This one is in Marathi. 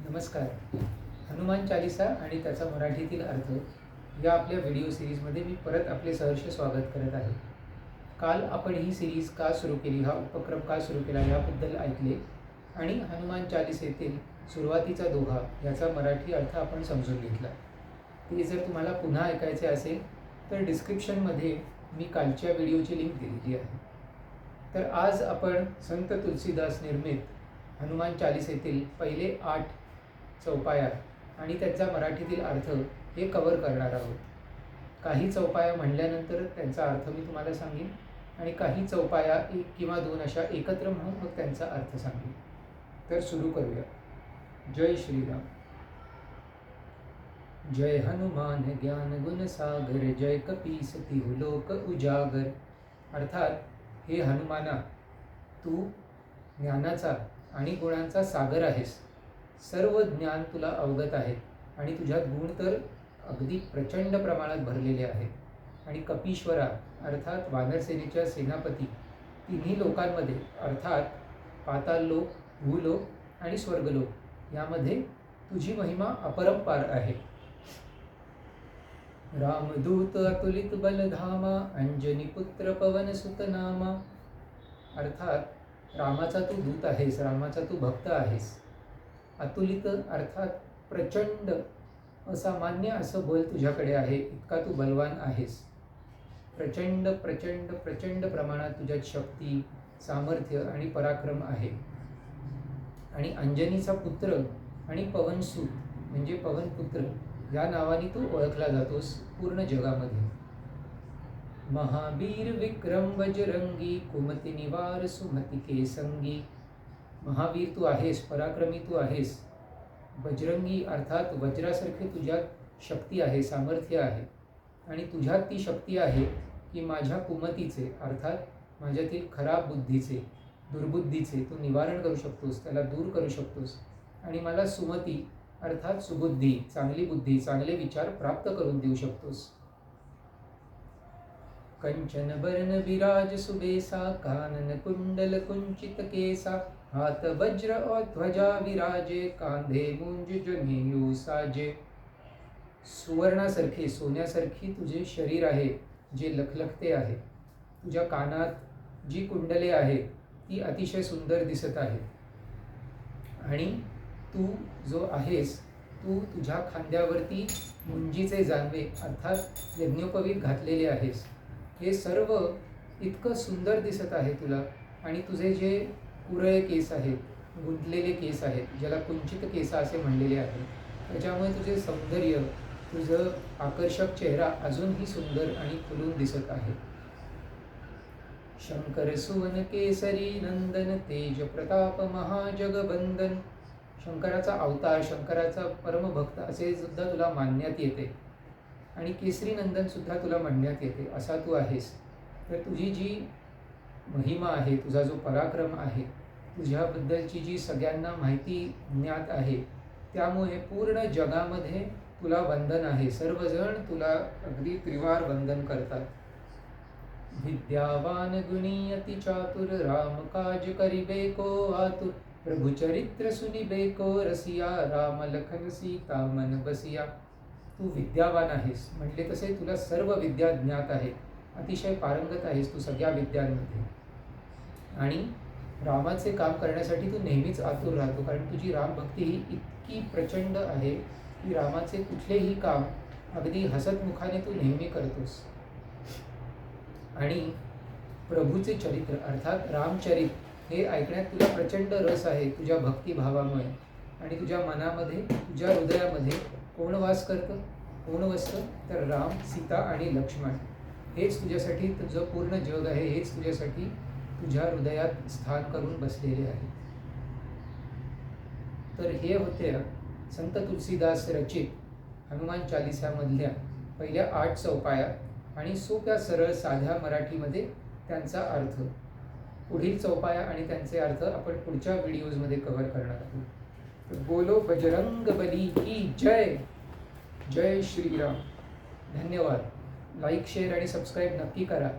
नमस्कार. हनुमान चालिसा आणि त्याचा मराठीतील अर्थ या आपल्या व्हिडिओ सिरीजमध्ये मी परत आपले सहर्ष स्वागत करत आहे. काल आपण ही सिरीज का सुरू केली हा उपक्रम का सुरू केला याबद्दल ऐकले आणि हनुमान चालिसेतील सुरुवातीचा दोहा याचा मराठी अर्थ आपण समजून घेतला. ते जर तुम्हाला पुन्हा ऐकायचे असेल तर डिस्क्रिप्शनमध्ये मी कालच्या व्हिडिओची लिंक दिलेली आहे. तर आज आपण संत तुलसीदास निर्मित हनुमान चालिसेतील पहिले आठ चौपाया आणि त्यांचा मराठीतील अर्थ हे कवर करणार आहोत. काही चौपाया म्हणल्यानंतर त्यांचा अर्थ मी तुम्हाला सांगेन आणि काही चौपाया एक किंवा दोन अशा एकत्र म्हणून मग त्यांचा अर्थ सांगेन. तर सुरू करूया. जय श्रीराम. जय हनुमान ज्ञान गुण सागर जय तिहु लोक उजागर. अर्थात हे हनुमाना तू ज्ञानाचा आणि गुणांचा सागर आहेस. सर्व ज्ञान तुला अवगत आहे आणि तुझ्यात गुण तर अगदी प्रचंड प्रमाणात भरलेले आहेत. आणि कपीश्वरा अर्थात वानरसेनेच्या सेनापती तिन्ही लोकांमध्ये अर्थात पाताल लोक भूलोक आणि स्वर्गलोक यामध्ये तुझी महिमा अपरंपार आहे. रामदूत अतुलित बलधामा अंजनी पुत्र पवन सुतनामा. अर्थात रामाचा तू दूत आहेस रामाचा तू भक्त आहेस. अतुलित अर्थात प्रचंड असामान्य असं बल तुझ्याकडे आहे इतका तू बलवान आहेस. प्रचंड प्रचंड प्रचंड प्रमाणात तुझ्यात शक्ती सामर्थ्य आणि पराक्रम आहे. आणि अंजनीचा पुत्र आणि पवनसूत म्हणजे पवनपुत्र या नावाने तू ओळखला जातोस पूर्ण जगामध्ये. महावीर विक्रम बजरंगी कुमती निवार सुमती केसंगी महावीर तू आहेस पराक्रमी तू आहेस. बजरंगी अर्थात वज्रासारखे तुझ्यात शक्ती आहे सामर्थ्य आहे. आणि तुझ्यात ती शक्ती आहे की माझ्या कुमतीचे अर्थात माझ्यातील खराब बुद्धीचे दुर्बुद्धीचे तू निवारण करू शकतोस त्याला दूर करू शकतोस. आणि मला सुमती अर्थात सुबुद्धी चांगली बुद्धी चांगले विचार प्राप्त करून देऊ शकतोस. कंचन बरन विराज सुबेसा कानन कुंडल कुंचित केसा हात वज्र और ध्वजा विराजे कांधे मुंज जनेयू साजे। सुवर्णासारखे सोन्यासारखी तुझे शरीर आहे जे लखलखते आहे. तुझ्या कानात जी कुंडले आहेत ती अतिशय सुंदर दिसत आहे. आणि तू जो आहेस तू तुझ्या खांद्यावरती मुंजीचे जानवे अर्थात यज्ञोपवीत घातलेले आहेस. हे सर्व इतकं सुंदर दिसत आहे तुला. आणि तुझे जे कुरळे केस आहेत गुंतलेले केस आहेत ज्याला कुंचित केस असे म्हणलेले आहे त्याच्यामुळे तुझे सौंदर्य तुझं आकर्षक चेहरा अजूनही सुंदर आणि खुलून दिसत आहे. शंकर सुवन केसरी नंदन तेज प्रताप महाजगबंदन. शंकराचा अवतार शंकराचा परमभक्त असे सुद्धा तुला मानण्यात येते. आणि केसरी नंदन सुद्धा तुला म्हणण्यात येते असा तू आहेस. तर तुझी जी महिमा आहे तुझा जो पराक्रम आहे तुझ्याबद्दलची जी सगळ्यांना माहिती ज्ञात आहे त्यामुळे पूर्ण जगामध्ये तुला वंदन आहे. सर्वजण तुला अगदी त्रिवार वंदन करतात. विद्यावान गुणीयती चातुर राम काज करिबे को आतुर प्रभु चरित्र सुनिबे को रसिया राम लखन सीता मन बसिया। तू विद्यावान आहेस. म्हटले तसे तुला सर्व विद्या ज्ञात आहे अतिशय पारंगत आहेस तू सगळ्या विद्यांमध्ये. आणि रामाचे काम करण्यासाठी तू नेहमीच आतुर राहतो. कारण तुझी राम भक्ती ही इतकी प्रचंड आहे की रामाचे कुठलेही काम अगदी हसतमुखाने तू नेहमी करतोस. आणि प्रभूचे चरित्र अर्थात रामचरित हे ऐकण्यात तुला प्रचंड रस आहे तुझ्या भक्तिभावामुळे. आणि तुझ्या मनामध्ये तुझ्या हृदयामध्ये कोण वास करतं कोण वसतं तर राम सीता आणि लक्ष्मण. हेच तुझ्यासाठी तुझं पूर्ण जग आहे हेच तुझ्यासाठी तुझ्या हृदयात स्थान करून बसलेले आहे. तर हे होते संत तुलसीदास रचित हनुमान चालिसामधल्या पहिल्या आठ चौपाया आणि सोप्या सरळ साध्या मराठीमध्ये त्यांचा अर्थ. पुढील चौपाया आणि त्यांचे अर्थ आपण पुढच्या व्हिडिओजमध्ये कव्हर करणार आहोत. बोलो बजरंग बली की जय। जय श्रीराम। धन्यवाद। लाईक शेअर आणि सबस्क्राईब नक्की करा।